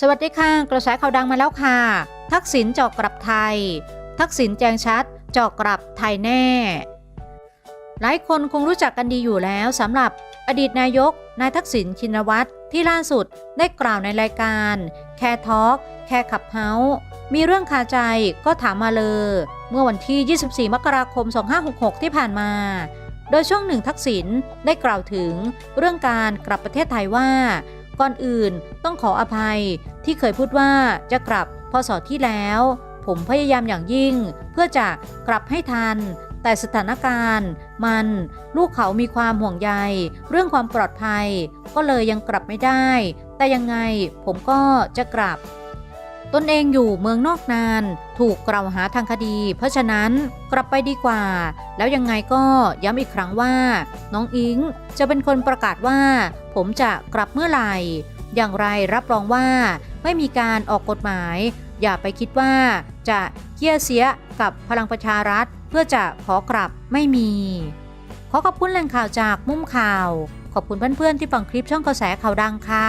สวัสดีค่ะ กระแสข่าวดังมาแล้วค่ะ ทักษิณเจอกกลับไทย ทักษิณแจงชัดเจอกกลับไทยแน่ หลายคนคงรู้จักกันดีอยู่แล้วสำหรับอดีตนายก นายทักษิณชินวัตรที่ล่าสุดได้กล่าวในรายการแคร์ทอล์กแคร์ขับเฮาส์มีเรื่องคาใจก็ถามมาเลย เมื่อวันที่ 24 มกราคม 2566 ที่ผ่านมา โดยช่วงหนึ่งทักษิณได้กล่าวถึงเรื่องการกลับประเทศไทยว่า ก่อนอื่นต้องขออภัยที่เคยพูดว่าจะกลับพศที่แล้ว ผมพยายามอย่างยิ่ง เพื่อจะกลับให้ทัน แต่สถานการณ์ มันลูกเขามีความห่วงใย เรื่องความปลอดภัย ก็เลยยังกลับไม่ได้ แต่ยังไงผมก็จะกลับ ตนเองอยู่เมืองนอกนาน ถูกกล่าวหาทางคดี เพราะฉะนั้นกลับไปดีกว่า แล้วยังไงก็ย้ำอีกครั้งว่า น้องอิงจะเป็นคนประกาศว่า ผมจะกลับเมื่อไหร่ อย่างไรรับรองว่าไม่มีการออกกฎหมาย อย่าไปคิดว่าจะเคี่ยเสียกับพลังประชารัฐ เพื่อจะขอกลับไม่มี ขอขอบคุณแหล่งข่าวจากมุมข่าว ขอบคุณเพื่อนๆที่ฟังคลิปช่องกระแสข่าวดังค่ะ